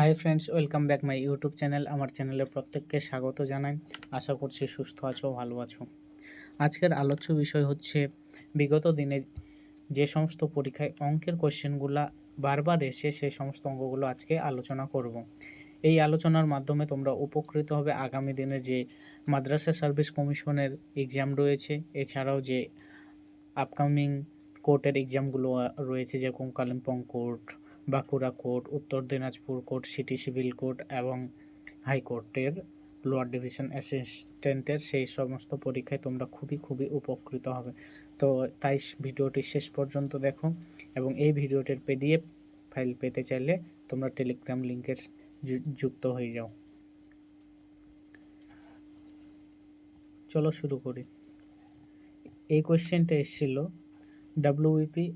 Hi friends welcome back my YouTube channel আমার চ্যানেলে প্রত্যেককে স্বাগত জানাই। আশা করছি সুস্থ আছো, ভালো আছো। আজকের আলোচ্য বিষয় হচ্ছে, বিগত দিনে যে সমস্ত পরীক্ষায় অঙ্কের কোশ্চেনগুলো বারবার এসে সেই সমস্ত অঙ্কগুলো আজকে আলোচনা করব। এই আলোচনার মাধ্যমে তোমরা উপকৃত হবে আগামী দিনে যে মাদ্রাসা সার্ভিস কমিশনের এক্সাম রয়েছে, এছাড়াও যে আপকামিং কোর্টের এক্সামগুলো রয়েছে, যেরকম কালিম্পং কোর্ট বাঁকুড়া কোর্ট, উত্তর Dinajpur court, city civil court এবং হাইকোর্টের লোয়ার ডিভিশন অ্যাসিস্ট্যান্টের সেই সমস্ত পরীক্ষায় তোমরা খুবই খুবই উপকৃত হবে। তো তাই ভিডিওটি শেষ পর্যন্ত দেখো এবং এই ভিডিওটির পিডিএফ ফাইল পেতে চাইলে তোমরা টেলিগ্রাম লিঙ্কের যুক্ত হয়ে যাও। চলো শুরু করি। এই কোয়েশ্চেনটা এসেছিল ডাব্লিউপি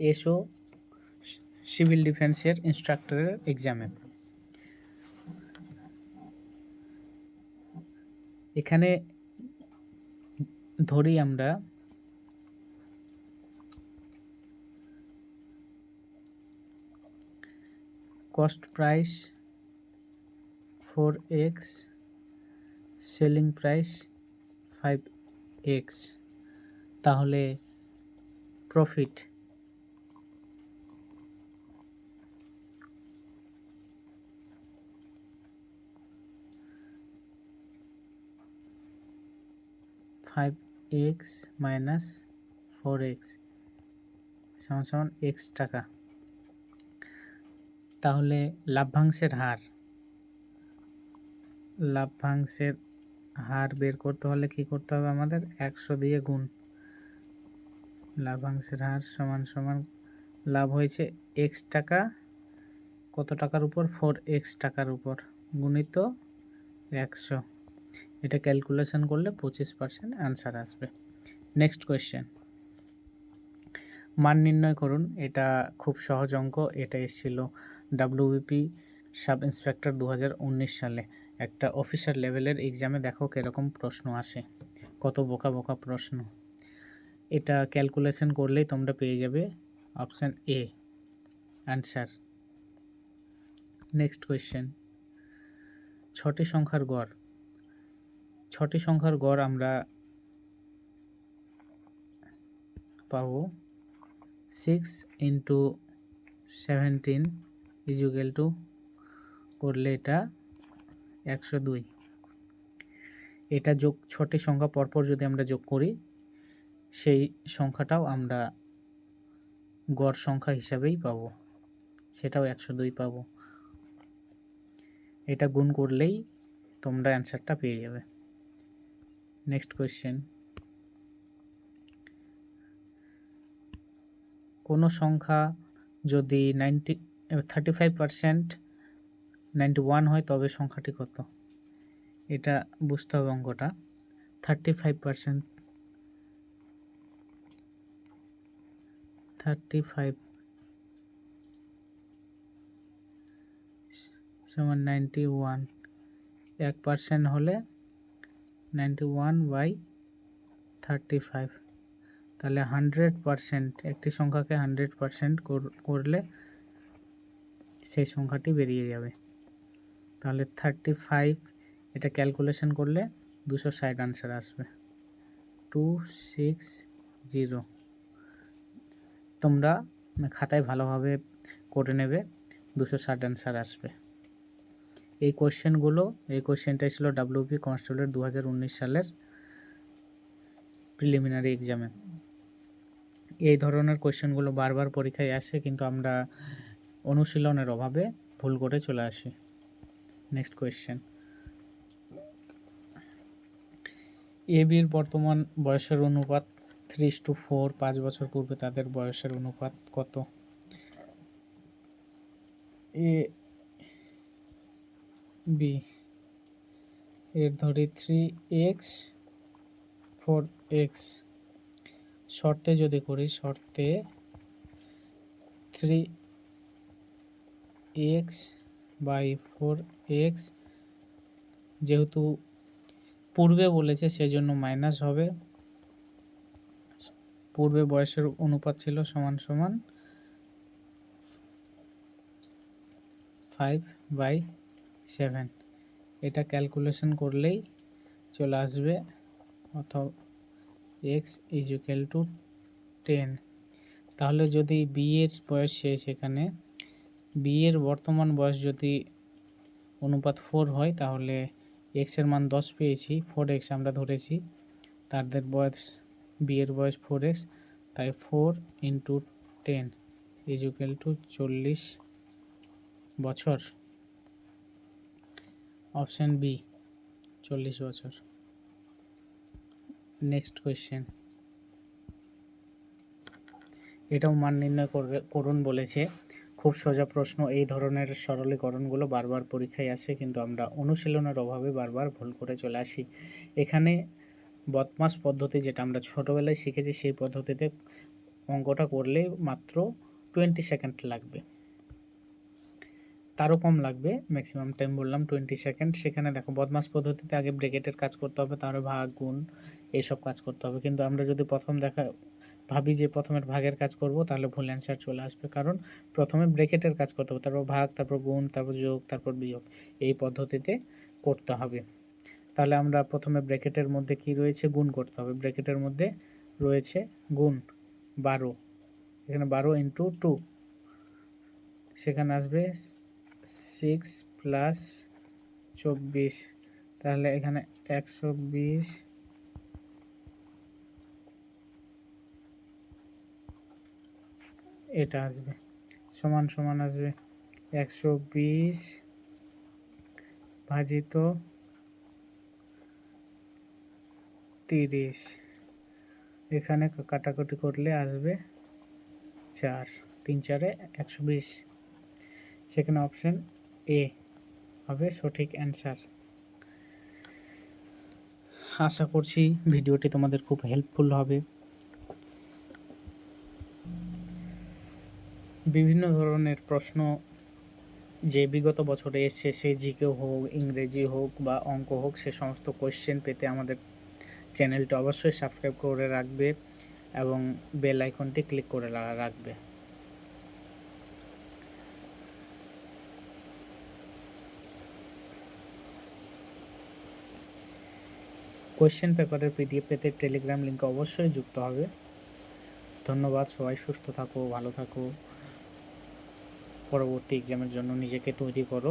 এসও সিভিল ডিফেন্সের ইনস্ট্রাক্টরের এক্সামে এখানে ধরি আমরা cost price four x selling price five x তাহলে profit five x minus four x সমান সমান এক্স টাকা। তাহলে লাভ্যাংশের হার। লাভ্যাংশের হার বের করতে হলে কি করতে হবে আমাদের? একশো দিয়ে গুণ। লাভ্যাংশের হার সমান সমান লাভ হয়েছে এক্স টাকা। কত টাকার উপর? ফোর এক্স টাকার উপর। গুণিত একশো। এটা ক্যালকুলেশন করলে পঁচিশ পার্সেন্ট অ্যান্সার আসবে। নেক্সট কোয়েশ্চেন মান নির্ণয় করুন, এটা খুব সহজ অঙ্ক, এটা এসেছিল ডাব্লিউবিপি সাব ইন্সপেক্টর দু হাজার উনিশ সালে। একটা অফিসার লেভেলের এক্সামে দেখো কীরকম প্রশ্ন আসে, কত বোকা বোকা প্রশ্ন। এটা ক্যালকুলেশন করলেই তোমরা পেয়ে যাবে option A answer next question ছটি সংখ্যার গড়। ছটি সংখ্যার গড় আমরা পাব। Six into seventeen is equal to করলে এটা একশো দুই। এটা যোগ ছটি সংখ্যা পরপর যদি আমরা যোগ করি, সেই সংখ্যাটাও আমরা গড় সংখ্যা হিসাবেই পাবো। সেটাও একশো দুই পাবো। এটা গুণ করলেই তোমরা অ্যান্সারটা পেয়ে যাবে। Next question. কোনো সংখ্যা যদি ninety thirty five percent ninety one হয়, তবে সংখ্যাটি কত? এটা বুঝতে হবে অঙ্কটা। Thirty five percent thirty five সমান নাইনটি ওয়ান এক পার্সেন্ট হলে ninety one by thirty five তাহলে হান্ড্রেড পারসেন্ট একটি সংখ্যাকে হান্ড্রেড পারসেন্ট করলে সেই সংখ্যাটি বেরিয়ে যাবে। তাহলে থার্টি ফাইভ এটা ক্যালকুলেশন করলে দুশো ষাট আনসার আসবে। টু সিক্স জিরো তোমরা খাতায় ভালোভাবে করে নেবে, দুশো ষাট আনসার আসবে। এই কোশ্চেনগুলো এই কোশ্চেনটাই ছিল ডাব্লিউপি কনস্টেবলের দু হাজার উনিশ সালের প্রিলিমিনারি এক্সামে এই ধরনের কোশ্চেনগুলো বারবার পরীক্ষায় আসে, কিন্তু আমরা অনুশীলনের অভাবে ভুল করে চলে আসি। নেক্সট কোয়েশ্চেন এ বির বর্তমান বয়সের অনুপাত থ্রি টু ফোর পাঁচ বছর পূর্বে তাদের বয়সের অনুপাত কত? A B. এর ধরি থ্রি এক্স, ফোর এক্স। শর্তে যদি করি, শর্তে three x by four x, যেহেতু পূর্বে বলেছে সেজন্য মাইনাস হবে। পূর্বে বয়সের অনুপাত ছিল সমান সমান ফাইভ বাই সেভেন। এটা ক্যালকুলেশন করলেই চলে আসবে অথবা x is equal to ten তাহলে যদি বি এর বয়স শেষ এখানে বি এর বর্তমান বয়স যদি অনুপাত ফোর হয়, তাহলে এক্সের মান দশ পেয়েছি ফোর এক্স আমরা ধরেছি। তাদের বয়স বি এর বয়স ফোর এক্স তাই four into ten is equal to চল্লিশ বছর। অপশান বি, চল্লিশ বছর। Next question. এটাও মান নির্ণয় করুন বলেছে। খুব সোজা প্রশ্ন, এই ধরনের সরলীকরণগুলো বারবার পরীক্ষায় আসে, কিন্তু আমরা অনুশীলনের অভাবে বারবার ভুল করে চলে আসি। এখানে বদমাস পদ্ধতি যেটা আমরা ছোটোবেলায় শিখেছি, সেই পদ্ধতিতে অঙ্কটা করলে মাত্র টোয়েন্টি সেকেন্ড লাগবে। তারও কম লাগবে ম্যাক্সিমাম টাইম বললাম টোয়েন্টি সেকেন্ড সেখানে দেখো, বদমাস পদ্ধতিতে আগে ব্রেকেটের কাজ করতে হবে তারপরে ভাগ, গুণ এইসব কাজ করতে হবে। কিন্তু আমরা যদি প্রথম দেখা, ভাবি যে প্রথমের ভাগের কাজ করব, তাহলে ভুল অ্যান্সার চলে আসবে। কারণ প্রথমে ব্রেকেটের কাজ করতে হবে, তারপর ভাগ, তারপর গুণ, তারপর যোগ, তারপর বিয়োগ। এই পদ্ধতিতে করতে হবে। তাহলে আমরা প্রথমে ব্রেকেটের মধ্যে কি রয়েছে? গুণ করতে হবে। ব্রেকেটের মধ্যে রয়েছে গুণ, বারো। এখানে বারো ইন্টু টু সেখানে আসবে সিক্স প্লাস চব্বিশ। তাহলে এখানে একশো বিশ। এটা আসবে। সমান সমান আসবে একশো বিশ ভাজিত তিরিশ। এখানে কাটাকুটি করলে আসবে চার। তিন চারে একশো বিশ। সেখানে অপশন এ হবে সঠিক অ্যান্সার আশা করছি ভিডিওটি তোমাদের খুব হেল্পফুল হবে। বিভিন্ন ধরনের প্রশ্ন যে বিগত বছরে এসছে, সে জিকে হোক, ইংরেজি হোক বা অঙ্ক হোক, সে সমস্ত কোয়েশ্চেন পেতে আমাদের চ্যানেলটি অবশ্যই সাবস্ক্রাইব করে রাখবে এবং বেল আইকনটি ক্লিক করে রাখবে। কোয়েশ্চেন পেপারের পিডিএফ পেতে টেলিগ্রাম লিঙ্কে অবশ্যই যুক্ত হবে। ধন্যবাদ, সবাই সুস্থ থাকো, ভালো থাকো। পরবর্তী এক্সামের জন্য নিজেকে তৈরি করো।